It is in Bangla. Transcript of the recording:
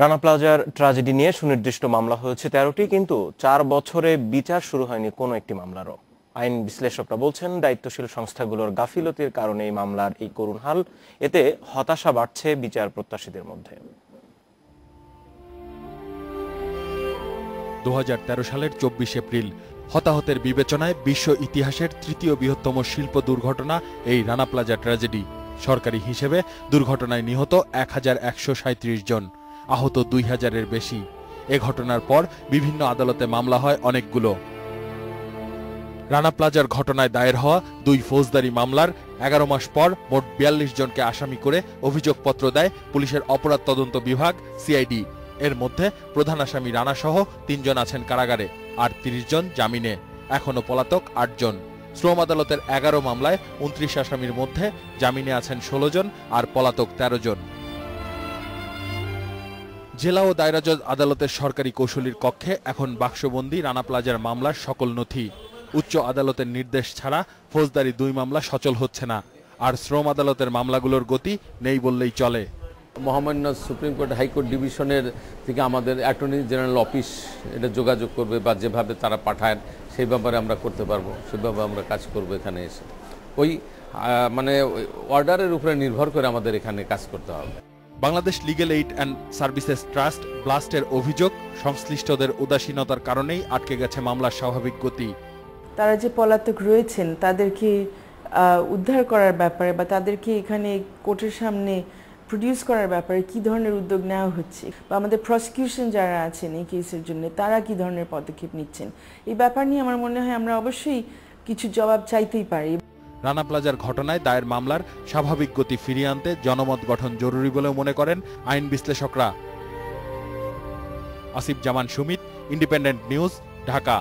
রানা প্লাজার ট্রাজেডি নিয়ে সুনির্দিষ্ট মামলা হয়েছে তেরোটি, কিন্তু চার বছরে বিচার শুরু হয়নি কোনো একটি মামলারও। আইন বিশ্লেষকরা বলছেন, দায়িত্বশীল সংস্থাগুলোর গাফিলতির কারণে এই মামলার এই করুণ হাল, এতে হতাশা বাড়ছে বিচার প্রত্যাশীদের মধ্যে। দু হাজার তেরো সালের চব্বিশ এপ্রিল, হতাহতের বিবেচনায় বিশ্ব ইতিহাসের তৃতীয় বৃহত্তম শিল্প দুর্ঘটনা এই রানা প্লাজা ট্র্যাজেডি সরকারি হিসেবে দুর্ঘটনায় নিহত এক জন। আহত দুই হাজারের বেশি। এ ঘটনার পর বিভিন্ন আদালতে মামলা হয় অনেকগুলো। রানা প্লাজার ঘটনায় দায়ের হওয়া দুই ফৌজদারি মামলার এগারো মাস পর মোট বিয়াল্লিশ জনকে আসামি করে অভিযোগপত্র দেয় পুলিশের অপরাধ তদন্ত বিভাগ, সিআইডি। এর মধ্যে প্রধান আসামি রানা সহ তিনজন আছেন কারাগারে আর তিরিশ জন জামিনে। এখনও পলাতক আটজন শ্রম আদালতের এগারো মামলায় উনত্রিশ আসামির মধ্যে জামিনে আছেন ষোলো জন আর পলাতক তেরো জন। জেলা ও দায়রা জজ আদালতের সরকারি কৌশলীর কক্ষে এখন বাক্সবন্দি রানা প্লাজার মামলার সকল নথি। উচ্চ আদালতের নির্দেশ ছাড়া ফৌজদারি দুই মামলা সচল হচ্ছে না। আর শ্রম আদালতের মামলাগুলোর গতি নেই বললেই চলে। মহামান্য সুপ্রিম কোর্ট হাইকোর্ট ডিভিশনের থেকে আমাদের অ্যাটর্নি জেনারেল অফিস এটা যোগাযোগ করবে বা যেভাবে তারা পাঠায়, সেই ব্যাপারে আমরা করতে পারব, সেভাবে আমরা কাজ করব এখানে এসে। ওই মানে অর্ডারের উপরে নির্ভর করে আমাদের এখানে কাজ করতে হবে। Bangladesh legal aid and services trust ব্লাস্টের অভিযোগ সংশ্লিষ্টদের উদাসীনতার কারণেই আটকে গেছে মামলার স্বাভাবিক গতি। তারা যে পলাতক রয়েছেন তাদেরকে উদ্ধার করার ব্যাপারে বা তাদেরকে এখানে কোর্টের সামনে প্রডিউস করার ব্যাপারে কি ধরনের উদ্যোগ নেওয়া হচ্ছে? বা আমাদের প্রসিকিউশন যারা আছেন এই কেসের জন্য, তারা কি ধরনের পদক্ষেপ নিচ্ছেন? এই ব্যাপার নিয়ে আমার মনে হয় আমরা অবশ্যই কিছু জবাব চাইতেই পারি। রানা প্লাজার ঘটনায় দায়ের মামলার স্বাভাবিক গতি ফিরিয়ে আনতে জনমত গঠন জরুরি বলেও মনে করেন আইন বিশ্লেষকরা। Asif Zaman Sumit, independent news, Dhaka.